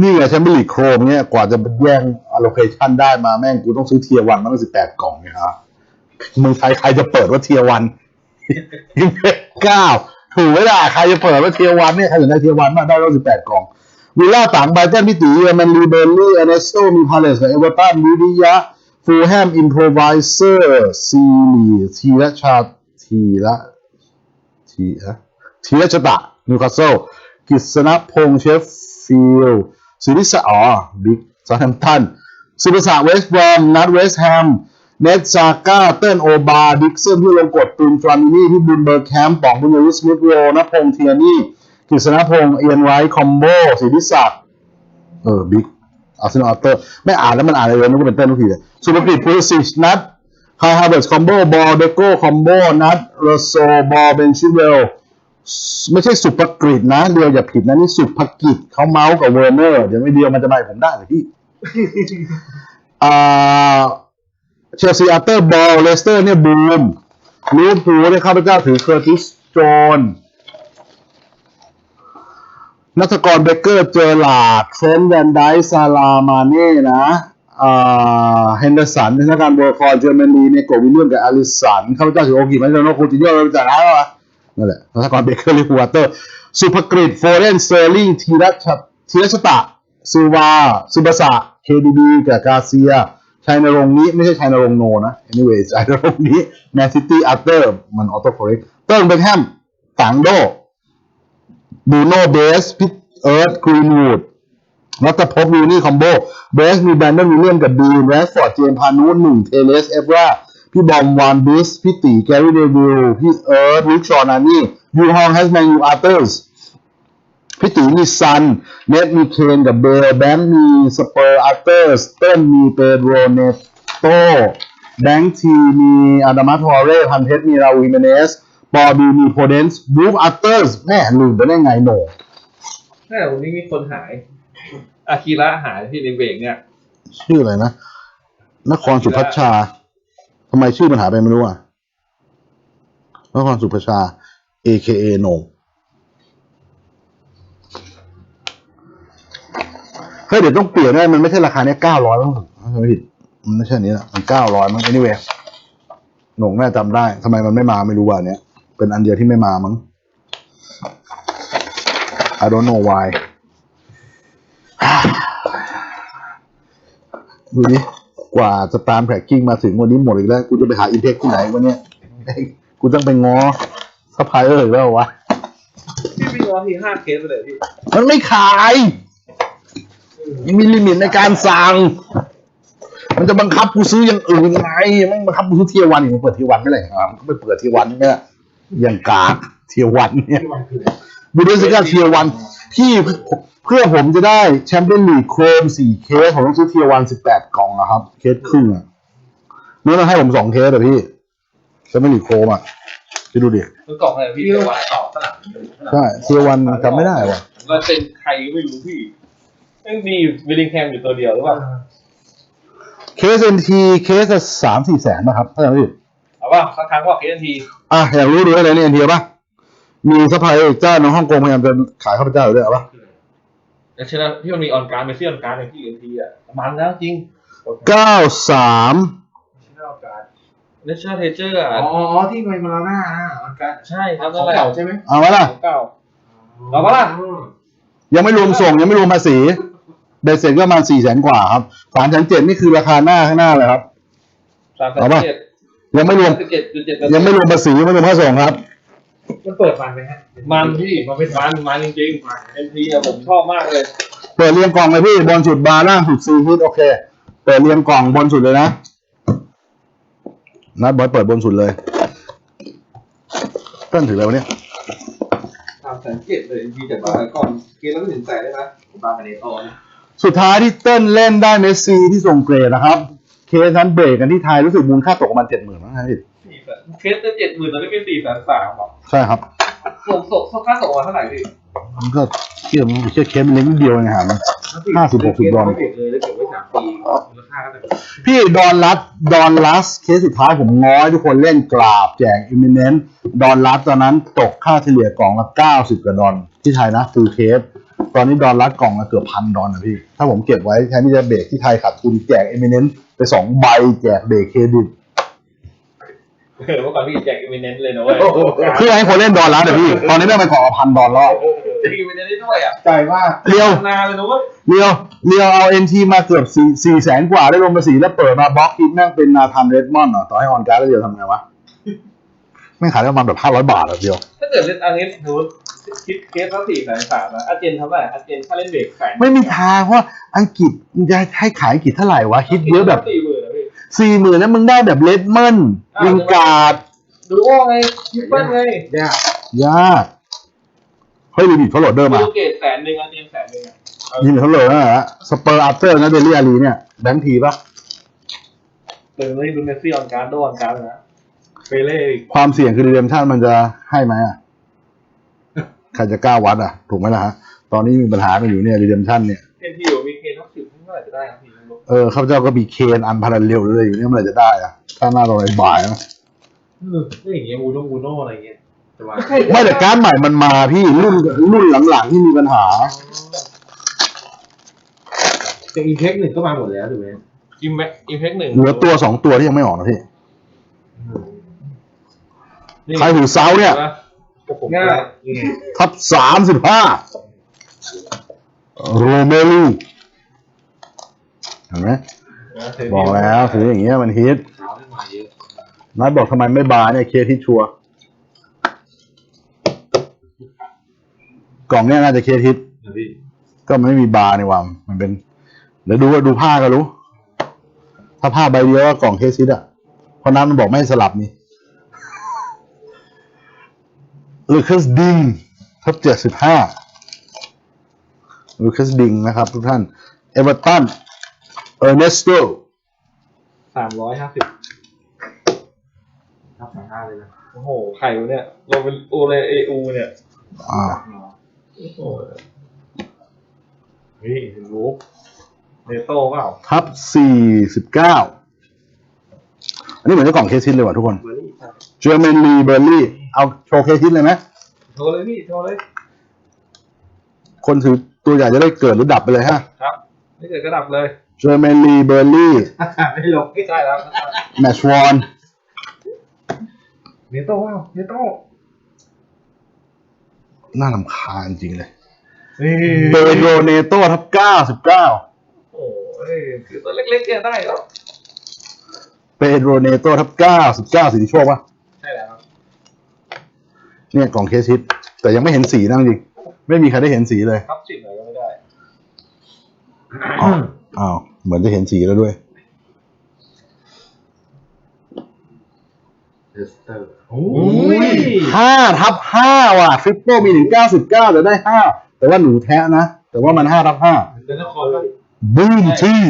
นี่ไงแชมเปี้ยนลีกโครมเนี่ยกว่าจะแย่ง allocation ได้มาแม่งกูต้องซื้อเทียวันมาตั้งสิบแปดกล่องเนี่ยครับมืองไทยใครจะเปิดว่าเทียวันเก้าถูกไหมล่ะใครจะเปิดว่าเทียวันเนี่ยใครสนใจเทียวันมาได้ตั้งสิบแปดกล่องวิลล่าต่างไบเทนพิตีเยอรมันลีเบอร์ลี่เอเนสโตมีพาเลสกับเอเวอร์ตันวิริยะฟูลแฮมอินโพรไวเซอร์ซีลีทีละชาทีละทีอะทีละชะตะนิวคาสเซิลกิษณพงษ์เชฟฟิลด์ สุริสะอ๋อบิ๊กซาแฮมตันสุรศักดิ์เวสต์บรอมนัดเวสต์แฮมเนตซาก้าเติ้ลโอบาดิกเซนที่ลงกดตูนฟรามินี่ที่บุนเบอร์แคมป์ปองบุญยวิสมิธโรนพงเทียนี่กฤษณพงษ์เอียนไวท์คอมโบสิทธิศักดิ์เออบิ๊กอาร์เซนอลอัตเตอร์ไม่อ่านแล้วมันอ่านอะไรเลยนึกว่าเป็นเต้นทุกทีเลยสุภกิจพูสิชนัทไฮฮาร์เบิร์ตคอมโบบอลเดโก้คอมโบนัทโรโซบอลเบนชิเวล ไม่ใช่สุภกฤษนะเดียวอย่าผิดนะนี่สุภกิจเขาเมาส์กับเวอร์เนอร์เดี๋ยวไม่เดียวมันจะมาให้ผมได้เลยพี่อ่าเชลซีอัตเตอร์บอลเลสเตอร์เนี่ยบูมลิเวอร์พูลเนี่ยข้าพเจ้าถือเคอร์ติสโจนนัทกรเบเกอร์เจอร์ลาร์ดเทรนต์แวนไดซ์ซาลามาเน่นะอ่าเฮนเดอร์สันธนาการเวอร์คอร์เจอร์แมนีเนี่ยโกวิลเลียมกับอลิสันข้าพเจ้าถือโอกิมันจะโนคูติโยเราจากไหนวะ นั่นแหละนัทกรเบเกอร์ลิเวอร์พูลอัตเตอร์สุภกฤษโฟเรนเซอร์ลิงทีรัชทีรัชตะซูวาซูบาสะเคดีบีกับกาเซียชัยนรงนี้ไม่ใช่ชัยนรงโนนะ anyway ชัยนรงนี้แมนซิตี้อัตเตอร์มันออโต้โคเรกเติ้งเบคแฮมต่างโดบูโนเบสพิทเอิร์ธกรีนวูดนัตพบวิวนี่คอมโบเบสมีแบรนดอนวิลเลียมกับดีนแรสฟอร์ดเจมส์พานุหนึ่งเทเลสเอฟรา พี่บอมวานบิสพี่ตีแกรี่เดวิลพี่เอิร์ธวิกชอนานี่ยูฮองแฮสแมนยูอาร์เตอร์สพี่ตีมีซันเน็ตมีเคนกับเบลแบงค์มีสเปอร์อัตเตอร์สเติ้ลมีเปโดรเนโตแบงค์ทีมีอาดามาทอเร่พันเพชรมีราวิเมเนสปอบีมีโพเดนส์บูฟอัตเตอร์สแม่ลืมไปได้ไงโหนใช่วันนี้มีคนหาย อาคีระหายที่ในเบรกเนี่ย ชื่ออะไรนะ นครสุพัชชา ทำไมชื่อมันหายไปไม่รู้อะนครสุพัชชา AKA โหนงเฮ้ยเดี๋ยวต้องเปลี่ยนได้มันไม่ใช่ราคาเนี้ยเก้าร้อยมั้งถ้าไม่ผิดมันไม่ใช่นี้ละมันเก้าร้อยมั้ง anyway หนงน่าจำได้ทำไมมันไม่มาไม่รู้ว่าเนี้ยเป็นอันเดียวที่ไม่มามั้ง I don't know why ดูดิ กว่าจะตามแท็กกิ้งมาถึงวันนี้หมดอีกแล้ว กูจะไปหาอินเทคที่ไหนวะเนี่ยเฮ้ยกูต้องไปง้อซัพพลายเออร์อีกแล้ววะพี่พี่ง้อทีห้าเคสไปเลยพี่มันไม่ขายยังมีลิมิตในการสั่ง มันจะบังคับกูซื้ออย่างอื่นไงมันบังคับกูซื้อเทียร์วันอีกมันเปิดเทียร์วันไม่เลยครับมันไม่เปิดเทียร์วันเนี่ยอย่างกากเทียร์วันเนี่ยบูเดสกาเทียร์วันพี่ เพื่อผมจะได้แชมเปี้ยนลีกโครมสี่เคสผมต้องซื้อเทียร์วันสิบแปดกล่องนะครับ เคสครึ่งอะนี่ต้องให้ผมสองเคสอะพี่แชมเปี้ยนลีกโครมอะไปดูดิมันกล่องอะไรพี่เรียกว่าต่อสนามใช่เทียร์วันจำไม่ได้ว่ะ มันเป็นใครไม่รู้พี่ไม่มีวิลลิงแฮมอยู่ตัวเดียวหรือเปล่าเคสเอ็นทีเคสละสามสี่แสนนะครับถ้าจำไม่ผิด เอาว่าสักครั้งว่าเคสทีอะอยากรู้ดูได้เลยนี่เอ็นทีป่ะ มีซัพพลายเออร์เจ้าในฮ่องกงพยายามจะขายข้าพเจ้าอยู่ด้วยเอาป่ะ แต่ชนะที่มันมีออนการ์ดเมสซี่ออนการ์ดในที่เอ็นทีอะมันแล้วจริงเก้าสามเนชั่นเทเจอร์อะอ๋อที่ไปมาลาน่าอะมันการใช่ครับขนั่อนงแหละเก่าใช่ไหมเอาไว้ล่ะของเก่าเอาปะล่ะยังไม่รวมส่งยังไม่รวมภาษีเบสเสร็จก็ประมาณสี่แสนกว่าครับสามแสนเจ็ดนี่คือราคาหน้าข้างหน้าเลยครับสามสิเอาบปะเจ็ดยังไม่รวมสิบเจ็ดจุดเจ็ดยังไม่รวมภาษีไม่รวมค่าส่งครับ มันเปิดมันไหมฮะมันพี่มันเป็นมันมันจริงๆเอ็นทีอะผมชอบมากเลย เปิดเรียงกล่องเลยพี่บนสุดบาร์ล่างสุดซีฮิตโอเค เปิดเรียงกล่องบนสุดเลยนะนัดบอยเปิดบนสุดเลยเต้นถืออะไรวะเนี่ยสามแสนเจ็ดเลยเอ็นทีจากบ้านก่อนเกมแล้วไม่ถึงแสนได้ไหมบาร์เนโตนะสุดท้ายที่เต้นเล่นได้เมสซี่ที่ส่งเกรดนะครับ เคสนั้นเบรกกันที่ไทยรู้สึกมูลค่าตกประมาณเจ็ดหมื่นมั้งครับพี่สี่ แสนเคสจะเจ็ดหมื่นตอนนี้เป็นสี่แสนสามหรอใช่ครับส่งส่งส่งค่าส่งมาเท่าไหร่พี่มันก็เชื่อมันเชื่อเคสมันเล็กนิดเดียวเองครับมัน ห้าสิบหกสิบดอล ไม่เก็บเลยแล้วเก็บไว้สามปีมูลค่าก็จะพี่ดอนลัสดอนลัสเคสสุดท้ายผมง้อยทุกคนเล่นกราบแจกอิมิเนนต์ดอนลัสตอนนั้นตกค่าเฉลี่ยกล่องละเก้าสิบกว่าดอลที่ไทยนะฟูลเคสตอนนี้ดอลลาร์กล่องละเกือบพันดอลนะพี่ ถ้าผมเก็บไว้แทนที่จะเบรกที่ไทยขาดทุนแจกเอเมเนนไปสองใบแจกเบรกเครดิต เออเมื่อก่อนพี่แจกอิมิเนนต์เลยนะเว้ยเพื่อให้คนเล่นดอลลาร์เดี๋ยวพี่ ตอนนี้ได้ไปกล่องละพันดอลลาร์แจกอิมิเนนต์ได้ด้วยอะใจมากเรียวนานเลยนะเว้ยเรียวเรียวเอาเอ็นทีมาเกือบสี่สี่แสนกว่าได้ลงมาสีแล้วเปิดมาบล็อกคิดแม่งเป็นนาธานเรดมอนด์เหรอต่อให้ออนการ์ดแล้วเดียวทำไงวะไม่งขายได้ประมาณแบบห้าร้อยบาทอะเดียว ถ้าเกิดเล่นอันนี้สมมติคิดเคสละสี่แสนสามนะอาร์เจนเท่าไหร่อาร์เจนถ้าเล่นเบรกแสนไม่มีทางเพราะว่าอังกฤษมึงจะให้ขายอังกฤษเท่าไหร่วะคิดเยอะแบบ สี่หมื่นนะพี่สี่หมื่นแล้วมึงได้แบบเลดเมนวิงการ์ดดูโอ้ไงยิปเปิลไงยากยากเฮ้ยดูดิเขาโหลดเดิมดูอะเกตแสนหนึ่งอาร์เจนแสนหนึ่งอะยิงเขาโหลดนะฮะสเปอร์อัพเตอร์นะเดลี่อารีเนี่ยแบงค์ทีปะเติมเลยดูเมสซี่ออนการ์ดโดออนการ์ดนะเปเล่อีกความเสี่ยงคือเดมชั่นมันจะให้ไหมอะใครจะกล้าวัดอะ ถูกไหมล่ะฮะตอนนี้มีปัญหากันอยู่เนี่ยเดมชั่นเนี่ยเอ็นทีอยู่มีเคนทักสิบเท่าไหร่จะได้ครับพี่ไม่รู้ เออข้าพเจ้าก็มีเคนอันพาราเรลเลยอยู่เนี่ยเมื่อไหร่จะได้อะถ้าหน้าตรงไหนบ่ายนะเออไม่อย่างเงี้ยอูโนอูโนอะไรเงี้ยจะมาไม่แต่การดใหม่มันมาพี่รุ่นรุ่นหลังๆที่มีปัญหาจากอินเทคหนึ่งก็มาหมดแล้วถูกไหมอิมแม็กอิมแพ็กหนึ่งเหลือตัวสองตัวที่ยังไม่ออกนะพี่ใครหูเซาเนี่ยง่ายทับสามสิบห้าโรเมลู เห็นไหมบอกแล้วถืออย่างเงี้ยมันฮิตเช้าให้มาเยอะนัดบอกทำไมไม่บาร์เนี่ยเคสที่ชัวร์กล่องเนี้ยน่าจะเคสฮิตนะพี่ก็ไม่มีบาร์นี่หว่ามันเป็นเดี๋ยวดูดูผ้าก็รู้ ถ้าผ้าใบเดียวก็กล่องเคสฮิตอะเพราะนั้นมันบอกไม่ให้สลับนี่ลูคัสดิงทับเจ็ดสิบห้าลูคัสดิงนะครับทุกท่าน เอเวอร์ตัน เออร์เนสโตสามร้อยห้าสิบทับสามห้าเลยนะ โอ้โห ใครวะเนี่ยเราเป็นโอเลเออูเนี่ยอ่าโอ้โหนี่ลูกเนโต้เปล่าทับสี่สิบเก้าอันนี้เหมือนจะกล่องเคสฮิตเลยว่ะทุกคนเบอร์รี่ครับเจอร์แมนลีเบอร์ลี่เอาโชว์เคสฮิตเลยไหมโทรเลยพี่โทรเลย คนถือตัวใหญ่จะได้เกิดหรือดับไปเลยฮะครับ ไม่เกิดกระดับเลย เจอร์แมนลีเบอร์ลี่ไม่ลงไม่ใช่แล้วแมชวอนเนโต้เปล่าเนโต้น่าลำคาญจริงเลยนี่เบโรเนโตทับเก้าสิบเก้าโอ้ยคือตัวเล็กๆเนี่ยได้แล้วเปโรเนโตทับเก้าสิบเก้าสีโชคปะใช่แล้วครับเนี่ยกล่องเคสฮิตแต่ยังไม่เห็นสีนะจริง ไม่มีใครได้เห็นสีเลยทับสิบไหนก็ไม่ได้อ้าวอ้าว เหมือนจะเห็นสีแล้วด้วยเดสเตอร์โอ้ยห้าทับห้าว่ะทริปเปิลมีถึงเก้าสิบเก้าแต่ได้ห้าแต่ว่าหนูแท้นะ แต่ว่ามันห้าทับห้าเดนคอร์ก็บูมที่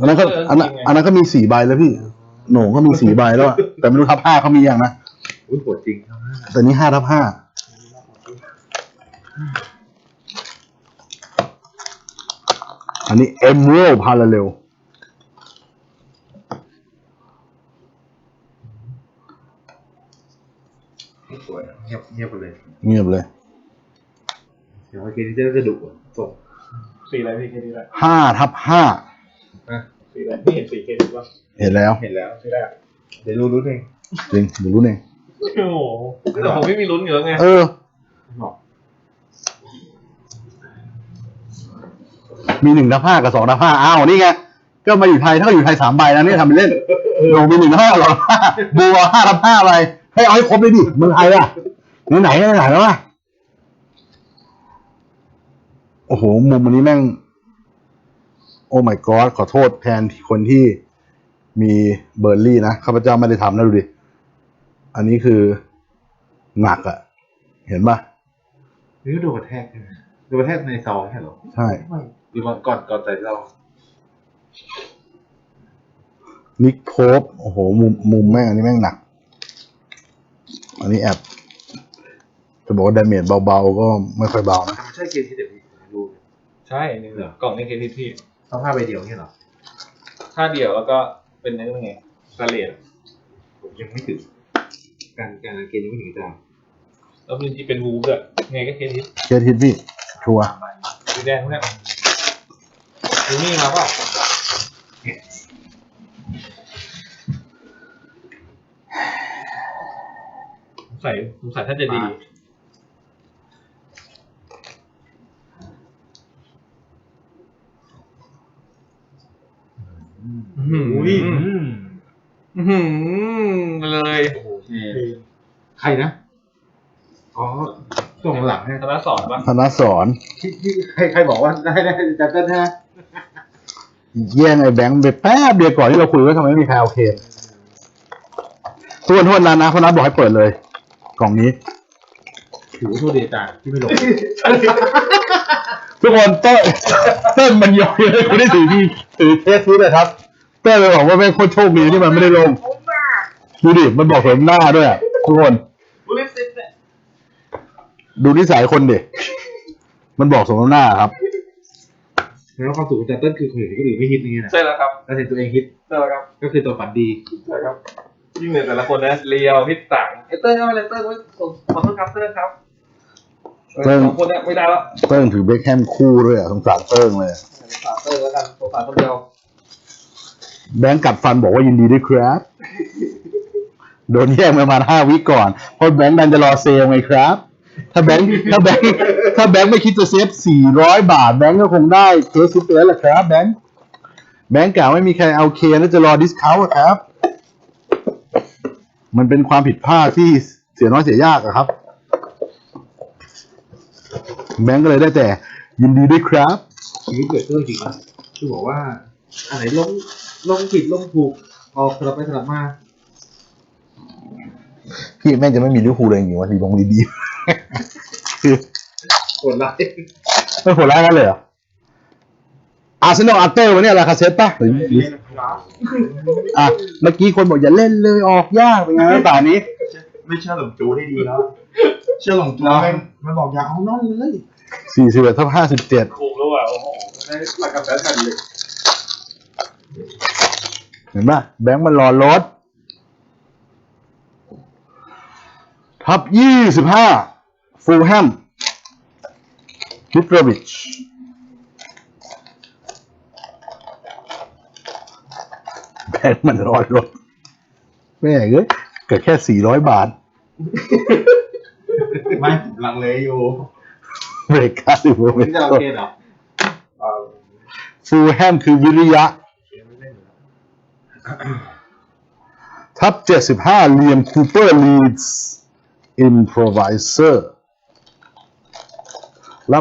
อันนั้นก็อันนั้นอันนั้นก็มีสี่ใบแล้วพี่โหน่งก็มีสี่ใบแล้วอะแต่ไม่รู้ทับห้าเขามียังนะอุ้ยปวดจริงครับแต่นี่ห้าทับห้า อันนี้เอมเรลพาราเรลสวยเงียบเงียบไปเลยเงียบเลยเดี๋ยวเมื่อกี้นี่จะกระดูกส่งสีอะไรพี่เคดีได้ห้าทับห้าสีอะไรพี่เห็นสีเคดีป่ะเห็นแล้วเห็นแล้วสีแรกเดี๋ยวรู้รู้เองจริงเดี๋ยวรู้เองโอ้โหแต่ผมไม่มีลุ้นอยู่แล้วไงเออ บอก มีหนึ่งทับห้ากับสองทับห้าอ้าวนี่ไงก็มาอยู่ไทยถ้าอยู่ไทยสามใบแล้วเนี่ยทำเป็นเล่นโหน่งมีหนึ่งทับห้าหรอบัวห้าทับห้าไปให้เอาให้ครบเลยดิเมืองไทยอะไหนไหนไหนแล้ววะโอ้โห มุมอันนี้แม่ง โอ้ my god ขอโทษแทนคนที่มีเบอร์ลี่นะข้าพเจ้าไม่ได้ทำนะดูดิ อันนี้คือหนักอะเห็นปะนี่ก็โดนกระแทกใช่ไหม ดนกระแทกในซองใช่เหรอใช่หรือก่อนก่อนก่อนใจเรานิกโพปโอ้โห มุมมุมแม่งอันนี้แม่งหนัก อันนี้แอบจะบอกว่าดาเมจเบาๆ ก็ไม่ค่อยเบานะไม่ใช่เกมที่เดี๋ยวพี่ดูใช่นี่กล่องนี้เคดีพี่ต้องผ้าใบเดียวเนี่ยเหรอถ้าเดี่ยวแล้วก็เป็นนั่นไงกระเลดผมยังไม่ถึง การการเกมยังไม่ถึงจ้าแล้วมันที่เป็นวูฟด้วยไงก็เคดีเคสฮิตพี่ โชชัวร์สีแดงเนี่ยดูนี่มาเปล่าใส่สงสัยถ้าจะดี อุ้ย อื้อหือเลย ใครนะอ๋อ ส่งหลังให้คณะสอนปะธนสอนที่ที่ใครใครบอกว่าได้ได้จัดเต้นฮะแย่งไอ้แบงค์ไปแป๊บเดียวก่อนที่เราคุยว่าทำไมไม่มีใครเอาเคนทวนทวนนั้นนะเพราะนัดบอกให้เปิดเลย กล่องนี้ถือว่าโทษดีอาจารย์ที่ไม่ลงทุกคนเต้ยเต้ยมันยอยเลยคุณได้ถือดีถือเทสนี้เลยครับ เต้ยเลยบอกว่าแม่งโคตรโชคดีที่มันไม่ได้ลงดูดิมันบอกเสริมหน้าด้วยอะทุกคนบุลิสิตเนี่ย ดูนิสัยคนดิมันบอกสมน้ำหน้าครับ แล้วความสุขของจัดเต้นคือคนอื่นคนอื่นไม่ฮิตอย่างเงี้ยนะใช่แล้วครับแล้วเห็นตัวเองฮิตใช่แล้วครับก็คือตัวฝันดีใช่ครับยิ่งเหนือแต่ละคนนะเลียวพิษต่างเอเตอร์เอาอะไรเตอร์ไว้ขอโทษครับเตอร์ครับเติ้ง สองคนเนี่ยไม่ได้แล้วเติ้งถือเบคแฮมคู่ด้วยอะสงสารเติ้งเลยฝากเตอร์แล้วกันสงสารคนเดียวแบงค์กัดฟันบอกว่ายินดีด้วยครับ โดนแย่งไปประมาณห้าวิก่อนเพราะแบงค์ดันจะรอเซลไงครับ ถ้าแบงค์ถ้าแบงค์ถ้าแบงค์ไม่คิดจะเซฟสี่ร้อยบาท แบงค์ก็คงได้เคสซิปไปแล้วล่ะครับแบงค์แบงค์กล่าวไม่มีใครเอาเคนแล้วจะรอดิสคาวต์ครับ มันเป็นความผิดพลาดที่เสียน้อยเสียยากอะครับ แบงค์ก็เลยได้แต่ ยินดีด้วยครับชีวิตเกิดเรื่องจริงนะคือบอกว่าอันไหนลงลงผิดลงถูกออกสลับไปสลับมา พี่แม่งจะไม่มีลิเวอร์พูลเลยจริงๆวะดีบงดีๆ คือกดไลค์ไม่โหดร้ายกันเลยเหรออาร์เซนอลอาร์เตอร์วันนี้ราคาเซตป่ะหรือหรืออะเมื่อกี้คนบอกอย่าเล่นเลยออกยากเป็นไงบ้างป่านนี้ ไม่เชื่อหลงจูได้ดีแล้วเชื่อหลงจูมันมันบอกอย่าเอานั่นเลยสี่สิบเอ็ดทับห้าสิบเจ็ดคุ้มแล้วอะโอ้โหได้มากับแบงค์กันเลยเห็นป่ะแบงค์มันรอรถทับยี่สิบห้า ฟูลแฮมคิดโรบิชแบงค์มันรอรถแม่งเอ้ยเกิดแค่สี่ร้อยบาท ไม่ผมลังเลอยู่เบรกคาสิโมเมไม่นจะเอาต์เกณฑ์เหรอฟูลแฮมคือวิริยะทับเจ็ดสิบห้าเลียมคูเปอร์ลีดส์อิน p r o v i s o r รั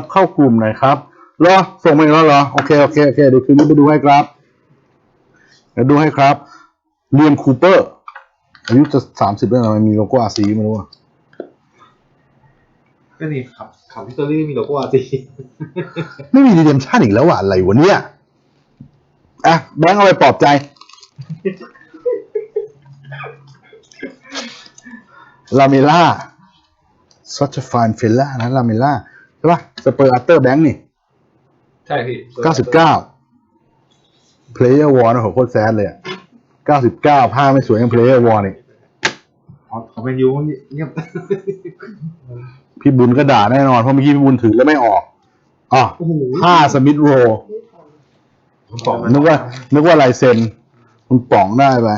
บเข้ากลุ่มหน่อยครับรอส่งมาอีกแล้วเหรอ โอเค โอเค โอเค เดี๋ยวคืนนี้ไปดูให้ครับ เดี๋ยวดูให้ครับเลียมคูเปอร์ อายุจะสามสิบแล้วนะมันมีโลโก้อาซีไม่รู้อะก็นี่ขับขับพิสตอรี่มีโลโก้อาร์ตีไม่มีดีเดมชั่นอีกแล้วอะอะไรวะเนี่ย อะ แบงค์เอาไปปลอบใจ ลาเมล่า such a fine fella นะลาเมล่าใช่ป่ะสเปอร์อัตเตอร์แบงค์นี่ใช่พี่เก้าสิบเก้า player war นะโหโคตรแซดเลยอะเก้าสิบเก้าผ้าไม่สวยยัง player war นี่เขาเขาเป็นยูเงียบพี่บุญก็ด่าแน่นอนเพราะเมื่อกี้พี่บุญถือแล้วไม่ออกอ๋อโอ้โหผ้าสมิธโรนึกว่า นึกว่าลายเซ็นคุณป๋องได้ไป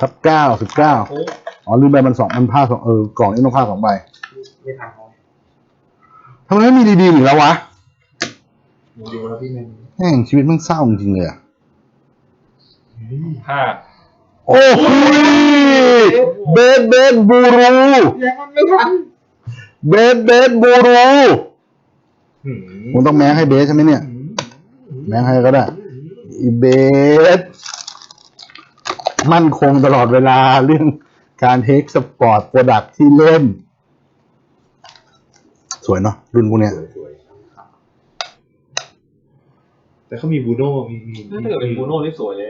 ทับเก้าสิบเก้าโอ้อ๋อลืมไปมันสองมันผ้าสองเออกล่องนี้ต้องผ้าสองใบไม่ทันเขา ทำไมไม่มีดีๆอีกแล้ววะดูแล้วพี่เมนแม่งชีวิตมันเศร้าจริงๆเลยอะห้าโอ้โหเบสเบสบูรูยังมันไม่ทันเบสเบสบูรูผมต้องแม้ให้เบสใช่ไหมเนี่ย แม้ให้ก็ได้อีเบสมั่นคงตลอดเวลาเรื่องการเทคสปอร์ตโปรดักที่เล่น สวยเนาะรุ่นพวกเนี้ย สวยแต่เขามีบูโน่มีมีถ้าเกิดเป็นบูโน่นี่สวยเลย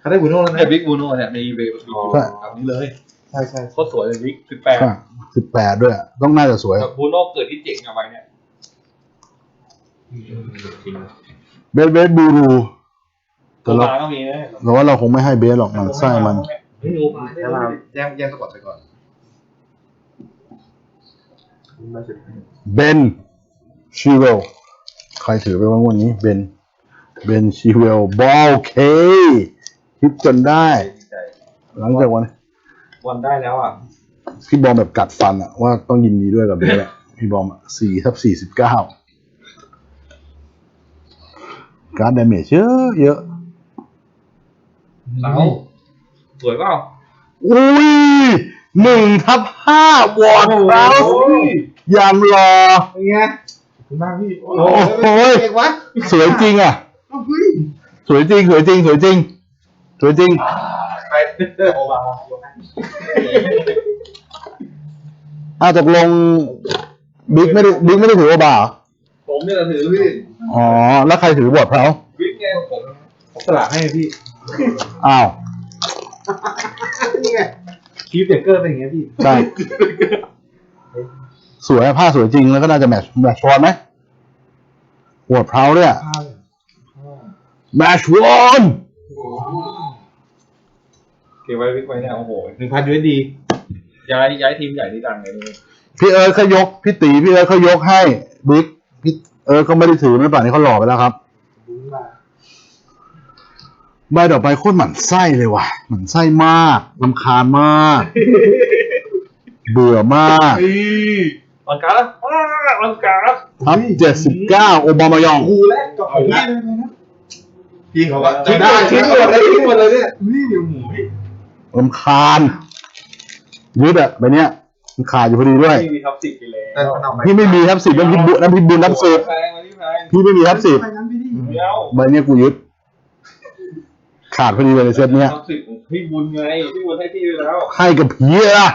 เขาได้บูโน่แล้วนะไอ้บิ๊กบูโน่เนี่ยในอีเบย์อ๋อแบบนี้เลยใช่ใช่โคตรสวยเลยบิ๊กสิบแปดสิบแปดด้วยต้องน่าจะสวย แบบบูโน่เกิดที่เจ๋งเอาไว้เนี่ยจริงเบสเบสบูรูแต่ตัวเรามาก็มีนะเราว่าเราคงไม่ให้เบสหรอกมันไส้มันไม่รู้มาแย่งแย่งแย่งสปอร์ตไปก่อน เบนชีเวลใครถือไปบ้างวันนี้เบนเบนชีเวลบอลเคฮิตจนได้ดีใจหลังจากวันวันได้แล้วอะพี่บอมแบบกัดฟันอะว่าต้องยินดีด้วยกับเบนแหละพี่บอมอะสี่ทับสี่สิบเก้าการดเมจเยอะเยอะเสาสวยเปล่าอุ้ย หนึ่งทับห้าวอร์ดคลาสยามรอ เป็นไงขอบคุณมากพี่โอ้โอ้โหเก่งวะสวยจริงอะ เฮ้ยสวยจริง สวยจริง สวยจริง สวยจริงใครโอบาอาตกลงบิ๊กไม่ได้บิ๊กไม่ได้ถือโอบาเหรอผมเนี่ยถือพี่อ๋อ แล้วใครถือบอร์ดเขาวิกไงผมผมสลับให้พี่ อ้าวนี่ไง คีฟเบเกอร์เป็นอย่างเงี้ยพี่ ใช่ สวยอะผ้าสวยจริงแล้วก็น่าจะแมทช์แมทช์วอนไหมบอร์ดเขาเนี่ยแมทช์วอนเก็บไว้วิกไว้เนี่ยโอ้โหหนึ่งพันยูเอสดีย้ายย้ายทีมใหญ่ที่ดังเลยนี่พี่เอิร์ธเขายก พี่ตีพี่เอิร์ธเขายกให้บิ๊กพี่เอิร์ธเขาไม่ได้ถือไม่ป่านนี้เขาหล่อไปแล้วครับบุ้งมา ใบต่อไปโคตรหมั่นไส้เลยว่ะหมั่นไส้มากลำคาญมาก เบื่อมากออนการ์ดอ้าออนการ์ดครับเจ็ดสิบเก้าโอบามายอง กูแรกกับผมนี่เลยนะพี่เขาว่าทิ้งหมดทิ้งหมดเลยทิ้งหมดเลยเนี่ยนี่หมูพี่ลำคาญยืดอะใบเนี้ยมันขาดอยู่พอดีด้วยไม่มีท็อปสิบไปแล้วแต่มันเอาไปพี่ไม่มีทับสิบน้ำพิบุน้ำพิบุญน้ำสิบแพงมาที่แพงพี่ไม่มีทับสิบไปงั้นพี่ดิเดี๋ยวใบเนี้ยกูยึด ขาดพอดีเลยในเซตเนี้ยท็อปสิบของพี่บุญไงพี่บุญให้พี่ไปแล้วให้กับผีอะ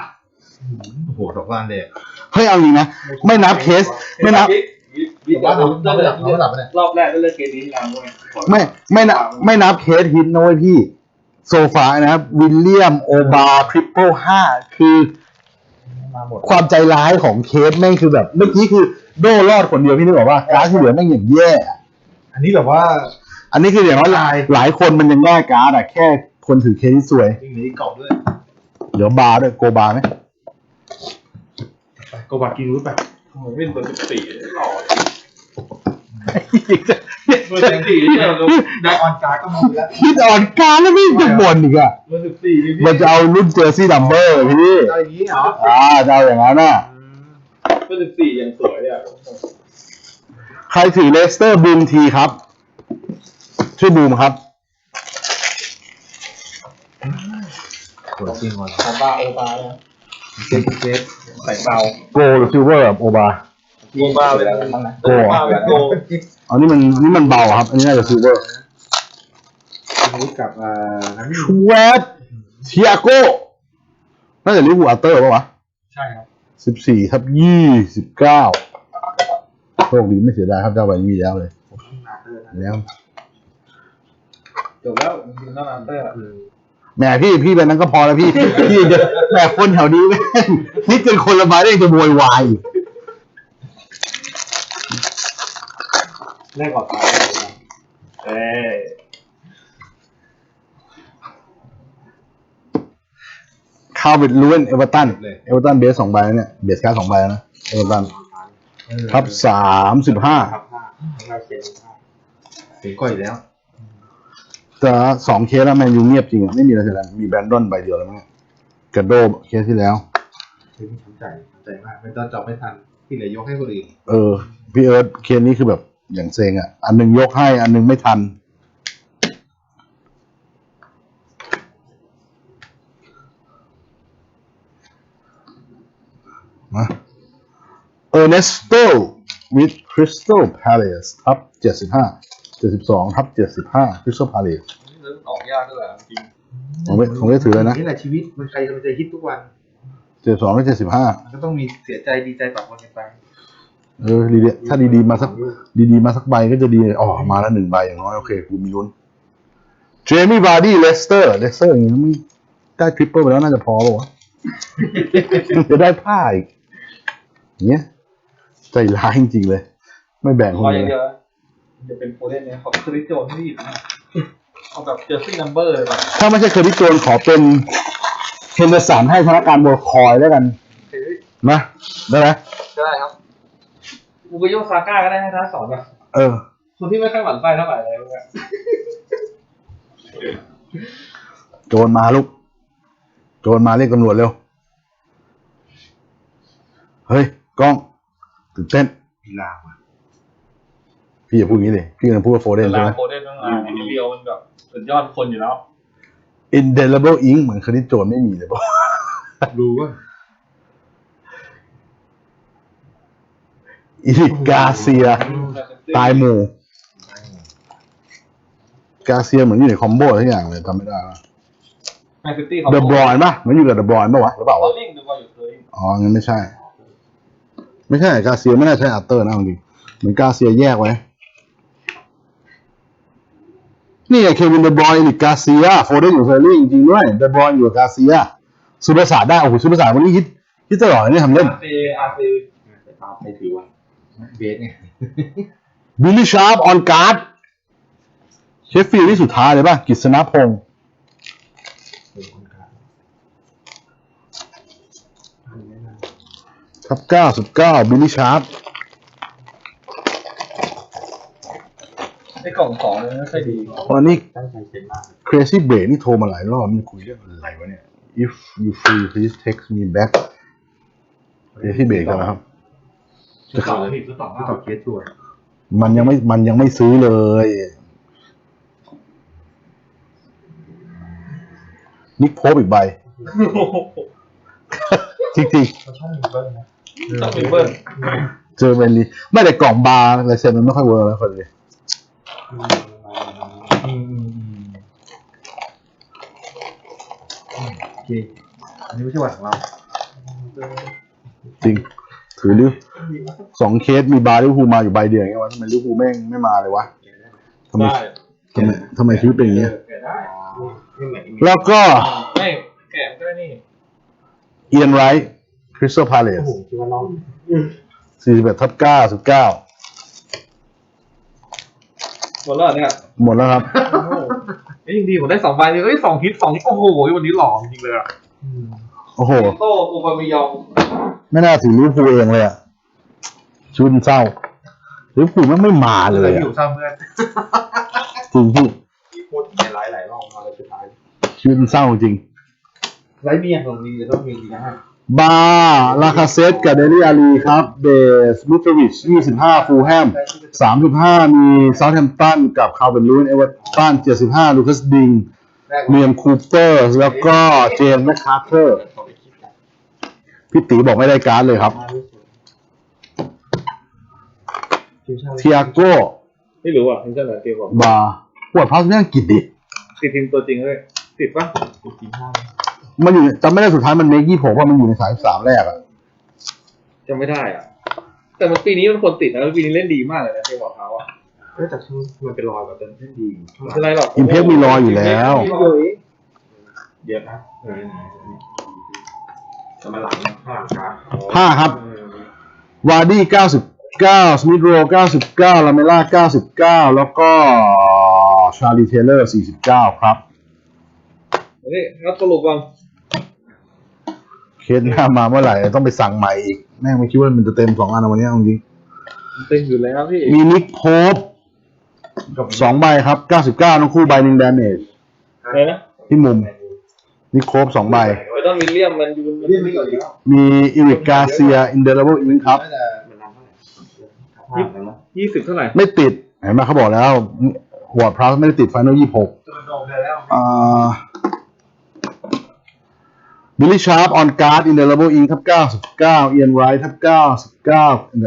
โอ้โหดอกลานแดกเฮ้ยเอาจริงนะไม่นับเคส ไม่นับ วิกว่าเราเราไม่หลับเราไม่หลับเนี่ยรอบแรกก็เลือกเกมนี้นำเว้ยไม่ไม่นับไม่นับเคสฮิตนะเว้ยพี่ โซฟานะครับ วิลเลียมโอบาทริปเปิลห้าคือมาหมดความใจร้ายของเคสแม่งคือแบบเมื่อกี้คือโดรอดคนเดียวพี่นึกออกว่าการ์ดที่เหลือแม่งอย่างแย่ อันนี้แบบว่า อันนี้คืออย่างน้อยหลาย หลายคนมันยังง่ายการ์ดอะแค่คนถือเคสที่สวย จริงหนีกรอบด้วยเดี๋ยวบาร์ด้วยโกบาร์ไหมไปโกบากินรู้ไปโอ้โหเป็นเบอร์สิบสี่หล่อเบอร์สิบสี่เนี่ยเราได้ออนการ์ดก็มาแล้วคิดอ่อนการดแล้วไม่จะบ่นอีกอะเบอร์สิบสี่นี่พี่มันจะเอารุ่นเจอร์ซี่ดัมเบอร์พี่ได้อย่างนี้เหรออ่าจะเอาอย่างนั้นน่ะ เบอร์สิบสี่ยังสวยเลยอะใครถือเลสเตอร์บูมทีครับ ชื่อบูมครับสวยจริงว่ะคาบาโอบาเลยเซ็ตเซ็ตใส่เบาโกหรือซิลเวอร์โอบาโอบาเลยนะโกโอบาเลยโกอันนี้มันอันนี้มันเบาครับ อันนี้น่าจะซิลเวอร์รู้กับอ่านักวิ่งชวดเทียโก้น่าจะลิเวอร์พูลอัลเตอร์ป่าวะ ใช่ครับสิบสี่ทับยี่สิบเก้าโชคดีไม่เสียดายครับเจ้าใบนี้มีแล้วเลยนาเตอร์นะแล้วจ บแล้วจริงๆต้องอันเตอร์อะแหมพี่พี่ไปนั้นก็พอแล้วพี่ พี่จะแหมคนแถวนี้แม่งคิดกันคนละใบได้จะโวยวายอีกแรกก่อนตายเอ้ยเข้าไปล้วนเอเวอร์ตันเอเวอร์ตันเบสสองใบแล้วเนี่ยเบสการ์ดสองใบแล้วนะเอเวอร์ตันครับสามสิบห้าครับห้าห้าเซนห้าเสียงก่อยแล้ว แต่สองเคสแล้วแมนยูเงียบจริงอะไม่มีอะไรเสียดายมีแบรนดอนใบเดียวแล้วมั้งกระโดบเคสที่แล้ว คือทำใจทำใจมากไม่ต้องจับไม่ทันที่เหลือยกให้คนอื่นเออ พี่เอิร์ธเคสนี้คือแบบอย่างเซ็งอะอันหนึงยกให้ อันหนึงไม่ทัน มาเออร์เนสโต with Crystal Palace ทับเจ็ดสิบห้า เจ็ดสิบสองทับเจ็ดสิบห้า Crystal Palace เรื่องออกยากด้วยอะจริงผมไม่ผมไม่ได้ถือเลยนะนี่แหละชีวิตมันใครมันจะฮิตทุกวันเจ็ดสองและเจ็ดสิบห้ามันก็ต้องมีเสียใจดีใจปะปนกันไปเออดีๆถ้าดีๆมาสักดีๆมาสักใบก็จะดีอ๋อมาแล้วหนึ่งใบอย่างน้อยโอเคกูมีลุ้นเจมี่บาร์ดี้เลสเตอร์เลสเตอร์อย่างนี้มันได้ทริปเปิลไปแล้วน่าจะพอป่าวะจะได้ผ้าอีกเนี้ยใจร้ายจริงๆเลย ไม่แบ่งขคนอออื่ย่านงเลเดียยวนะ จะเป็นโฟเดนเนี่ยขอคริสโจนที่หยิบมาเอาแบบเจอซี่นัมเบอร์เลยแบบถ้าไม่ใช่เคอริโจนขอเป็นเฮนเดอร์สันให้ธนาการบัวคอยแล้วกันนะได้ไหมก็ได้ครับบูกโยซาก้าก็ได้ให้ท้าสองอะเออ คนที่ไม่ค่อยหวั่นไส้เท่าไหร่เลยเนี่ยโจรมาลูก โจรมาเรียกตำรวจเร็ว เฮ้ย กล้องตื่นเต้นมีลาว่ะ พี่อย่าพูดอย่างนี้เลยพี่กำลังพูดว่าโฟเดนเวใช่ลาไหม โคเดนต้องมาไอ้เรียวมันแบบสุดยอดคนอยู่แล้ว indelible ink เหมือนคณิตโจรไม่มีเลยป่ะรู้ว่าอีริกกาเซีย ตายหมู่ กาเซียเหมือนอยู่ในคอมโบทุกอย่างเลยจำไม่ได้ละแมนซิตี้เดอะบรอยป่ะเหมันอยู่กับเดอะบรอยป่ะวะหรือเปล่าเบอวะร์ลิงดูบอลอยู่เลยอ๋อ งั้นไม่ใช่ ไม่ใช่ กาเซียไม่น่าใช่อัตเตอร์นะจริงๆเหมือนกาเซียแยกไว้ นี่ไงเควินเดอะบรอยนิกกาเซียโฟเดนอยู่เซอร์ลิงจริงด้วยเดอะบรอยอยู่กับกาเซียซูเปอร์สาได้โอ้โหซูเปอร์สาวันนี้ฮิตฮิตตลอดเลยเนี่ยทำเล่นอาร์ซีอาร์ซีแต่ตามใครถือว่าเบสไงบิลลี่ชาร์ปออนการ์ดเชฟฟิลด์ที่สุดท้ายเลยป่ะกิษณพงศ์เป็นคนกลางทับเก้าสิบเก้าบิลลี่ชาร์ป ไอ้กล่องของมันไม่ค่อยดีวันนี้ ตั้งใจเป็นมาก Crazy Break นี่โทรมาหลายรอบมันคุยเรื่องอะไรวะเนี่ย If you free please text me back Crazy Break กันนะครับจะต่อเลยพี่จะต่อจะต่อเคสชัวร์มันยังไม่มันยังไม่ซื้อเลย นิกโพบอีกใบ จริงเขาชอบมีเบิ้ลนะ ต้องเป็นเบิ้ลๆเจอเบนลีไม่แต่กล่องบาร์ลายเซ็นมันไม่ค่อยเวิร์กแล้วคนเลย อืมอืมอืมโอเคอันนี้ไม่ใช่วันของเราจริง ถือลิวสองเคสมีบาร์ลิวพูลมาอยู่ใบเดียวไงวะทำไมลิวพูลแม่งไม่มาเลยวะทำไมทำไมทำไมชีวิตเป็นอย่างเงี้ย แกะได้ไม่เหมือนอีกแล้วก็ไม่แกะก็ได้นี่เอียนไรท์คริสตัลพาเลสผมคิดว่าน้อง สี่สิบเอ็ดทับเก้าสิบเก้า หมดแล้วเหรอเนี่ยหมดแล้วครับไอ้ยจริงๆผมได้สองใบเลยเอ้ยสองฮิตสองฮิตโอ้โหวันนี้หล่อจริงเลยอะอืมโอ้โห โต้อูปามิยอง ไม่น่าถือลิเวอร์พูลเองเลยอะชุนเศร้าลิเวอร์พูลแม่งไม่มาเลยออะยู่ซ้ำเพื่อนจริงพี่ที่พูดในไลฟ์หลายรอบมาเลยสุดท้ายชีวิตมันเศร้าจริงไลฟ์เมียของนี้จะต้องมีนะฮะ บาร์ลาคาเซตกับเดลี่อารีครับเบสมิทริชยี่สิบห้าฟูลแฮมสามสิบห้ามีเซาท์แฮมป์ตันกับคาร์เบนลูน เอเวอร์ตันเจ็ดสิบห้าลูคัสดิงแรกเมียมคูเปอร์ แล้วก็เจมส์แมคคาร์เทอร์ พี่ตีบอกไม่ได้การ์ดเลยครับเทียโก้ไม่รู้อะคุณเจ้าหน้าที่บอกบาร์ปวดพัสเรื่องอังกิจดิติดทีมตัวจริงเลยติดปะกินข้าว มันอยู่จำไม่ได้สุดท้ายมันเมกยี่ผมว่ามันอยู่ในสายสามแรกอะจำไม่ได้อะ แต่มันปีนี้มันคนติดนะแล้วปีนี้เล่นดีมากเลยนะเทบอกเขาอะก็จากชื่อมันเป็นรอยแบบเป็นเส้นดีไม่เป็นไรหรอกอิมเพกมีรอยอยู่แล้ว เยอะนะเออจะมาหลังข้างหลังครับห้าครับ วาร์ดี้เก้าสิบเก้าสมิธโรเก้าสิบเก้าลาเมล่าเก้าสิบเก้าแล้วก็ชาลีเทเลอร์สี่สิบเก้าครับนี่ครับสรุปก่อนเค สหน้ามาเมื่อไหร่ต้องไปสั่งใหม่อีก แม่งไม่คิดว่ามันจะเต็มสองอันนะวันนี้เอาจริงเต็มอยู่แล้วพี่มีนิกโพบสองใบครับเก้าสิบเก้าทั้งคู่ใบหนึ่งดาเมจอะไรนะที่มุมนิกโคบสองใบไว้ต้องวิลเลียมมันยูนเรียกไม่ก่อนดีแล้วมีอิริกกาเซียอินเดอร์เบิลอิงครับน่าจะมันนานเท่าไหร่ครับยี่สิบเท่าไหร่ ไม่ติด เห็นไหมเขาบอกแล้ววอร์ดพลัสไม่ได้ติดไฟนอลยี่หกจะโดนได้แล้วอ่า บิลลี่ชาร์ปออนการ์ดอินเดอร์เบิลอิงทับเก้าสิบเก้าเอียนไรท์ทับเก้าสิบเก้า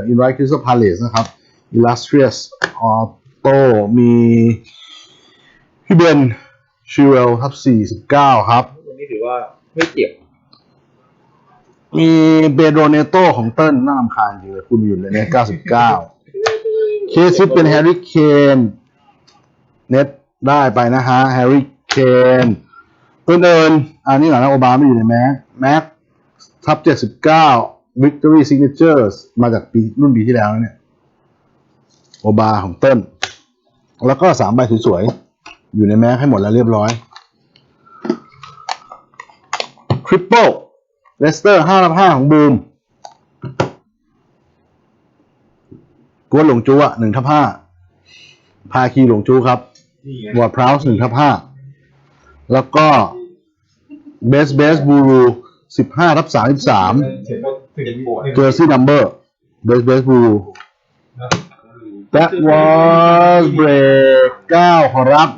อินไรท์คริสตัลพาเลสนะครับอิลัสเทรียสออโต้มีพี่เบนชิวเอลทับสี่สิบเก้าครับวันนี้ถือว่าไม่เจ็บมีเบโดเนโตของเติ้ลน่ารำคาญจริงเลยคุณอยู่เลยเนี่ยเก้าสิบเก้าเคซิปเป็นแฮร์รี่เคนเน็ตได้ไปนะฮะแฮร์รี่เคน ตัวเดินอันนี้หลังโอบาไม่อยู่ในแม็กแม็กทับเจ็ดสิบเก้า Victory Signatures มาจากปีรุ่นปีที่แล้วเนี่ยโอบาของเติ้ลแล้วก็สามใบสวยๆ อยู่ในแม็กให้หมดแล้วเรียบร้อยทริปเปิลเลสเตอร์ห้ารับห้าของบูมกวนหลงจูอะหนึ่งทับห้าพาคีหลงจูครับวอร์พราวส์หนึ่งทับห้าแล้วก็ เบสเบสบูรูสิบห้าทับสามสิบสามเขียนว่าถึงเจ็บปวดเจอร์ซี่นัมเบอร์เบสเบสบูรู That was break เก้าขอรับ